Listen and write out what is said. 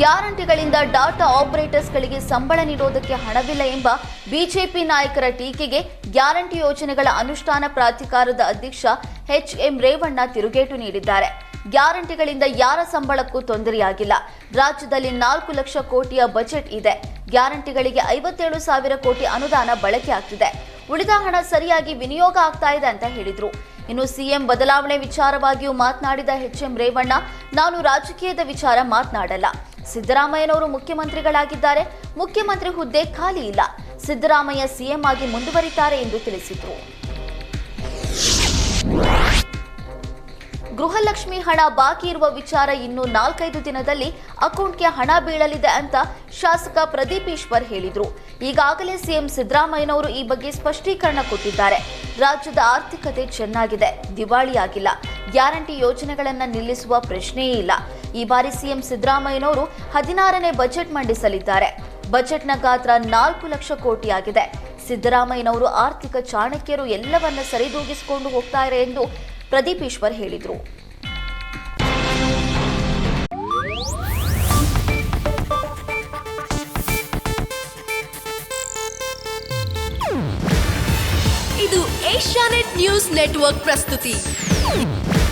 ಗ್ಯಾರಂಟಿಗಳಿಂದ data ಆಪರೇಟರ್ಸ್ಗಳಿಗೆ ಸಂಬಳ ನೀಡೋದಕ್ಕೆ ಹಣವಿಲ್ಲ ಎಂಬ ಬಿಜೆಪಿ ನಾಯಕರ ಟೀಕೆಗೆ ಗ್ಯಾರಂಟಿ ಯೋಜನೆಗಳ ಅನುಷ್ಠಾನ ಪ್ರಾಧಿಕಾರದ ಅಧ್ಯಕ್ಷ ಎಚ್ ಎಂ ರೇವಣ್ಣ ತಿರುಗೇಟು ನೀಡಿದ್ದಾರೆ. ಗ್ಯಾರಂಟಿಗಳಿಂದ ಯಾರ ಸಂಬಳಕ್ಕೂ ತೊಂದರೆಯಾಗಿಲ್ಲ. ರಾಜ್ಯದಲ್ಲಿ ನಾಲ್ಕು ಲಕ್ಷ ಕೋಟಿಯ ಬಜೆಟ್ ಇದೆ. ಗ್ಯಾರಂಟಿಗಳಿಗೆ ಐವತ್ತೇಳು ಸಾವಿರ ಕೋಟಿ ಅನುದಾನ ಬಳಕೆ ಆಗ್ತಿದೆ. ಉಳಿದ ಹಣ ಸರಿಯಾಗಿ ವಿನಿಯೋಗ ಆಗ್ತಾ ಇದೆ ಅಂತ ಹೇಳಿದರು. ಇನ್ನು ಸಿಎಂ ಬದಲಾವಣೆ ವಿಚಾರವಾಗಿಯೂ ಮಾತನಾಡಿದ ಎಚ್ ಎಂ ರೇವಣ್ಣ, ನಾನು ರಾಜಕೀಯದ ವಿಚಾರ ಮಾತನಾಡಲ್ಲ. ಸಿದ್ದರಾಮಯ್ಯನವರು ಮುಖ್ಯಮಂತ್ರಿಗಳಾಗಿದ್ದಾರೆ. ಮುಖ್ಯಮಂತ್ರಿ ಹುದ್ದೆ ಖಾಲಿ ಇಲ್ಲ. ಸಿದ್ದರಾಮಯ್ಯ ಸಿಎಂ ಆಗಿ ಮುಂದುವರಿತಾರೆ ಎಂದು ತಿಳಿಸಿದರು. ಗೃಹಲಕ್ಷ್ಮಿ ಹಣ ಬಾಕಿ ಇರುವ ವಿಚಾರ ಇನ್ನು ನಾಲ್ಕೈದು ದಿನದಲ್ಲಿ ಅಕೌಂಟ್ಗೆ ಹಣ ಬೀಳಲಿದೆ ಅಂತ ಶಾಸಕ ಪ್ರದೀಪ್ ಈಶ್ವರ್ ಹೇಳಿದರು. ಈಗಾಗಲೇ ಸಿಎಂ ಸಿದ್ದರಾಮಯ್ಯನವರು ಈ ಬಗ್ಗೆ ಸ್ಪಷ್ಟೀಕರಣ ಕೊಟ್ಟಿದ್ದಾರೆ. ರಾಜ್ಯದ ಆರ್ಥಿಕತೆ ಚೆನ್ನಾಗಿದೆ, ದಿವಾಳಿಯಾಗಿಲ್ಲ. ಗ್ಯಾರಂಟಿ ಯೋಜನೆಗಳನ್ನು ನಿಲ್ಲಿಸುವ ಪ್ರಶ್ನೆಯೇ ಇಲ್ಲ. ಈ ಬಾರಿ ಸಿಎಂ ಸಿದ್ದರಾಮಯ್ಯನವರು ಹದಿನಾರನೇ ಬಜೆಟ್ ಮಂಡಿಸಲಿದ್ದಾರೆ. ಬಜೆಟ್ನ ಗಾತ್ರ ನಾಲ್ಕು ಲಕ್ಷ ಕೋಟಿಯಾಗಿದೆ. ಸಿದ್ದರಾಮಯ್ಯನವರು ಆರ್ಥಿಕ ಚಾಣಕ್ಯರು ಎಲ್ಲವನ್ನ ಸರಿದೂಗಿಸಿಕೊಂಡು ಹೋಗ್ತಾರೆ ಎಂದು ಪ್ರದೀಪ್ ಈಶ್ವರ್ ಹೇಳಿದರು. ಇದು ಏಷ್ಯಾನೆಟ್ ನ್ಯೂಸ್ ನೆಟ್ವರ್ಕ್ ಪ್ರಸ್ತುತಿ.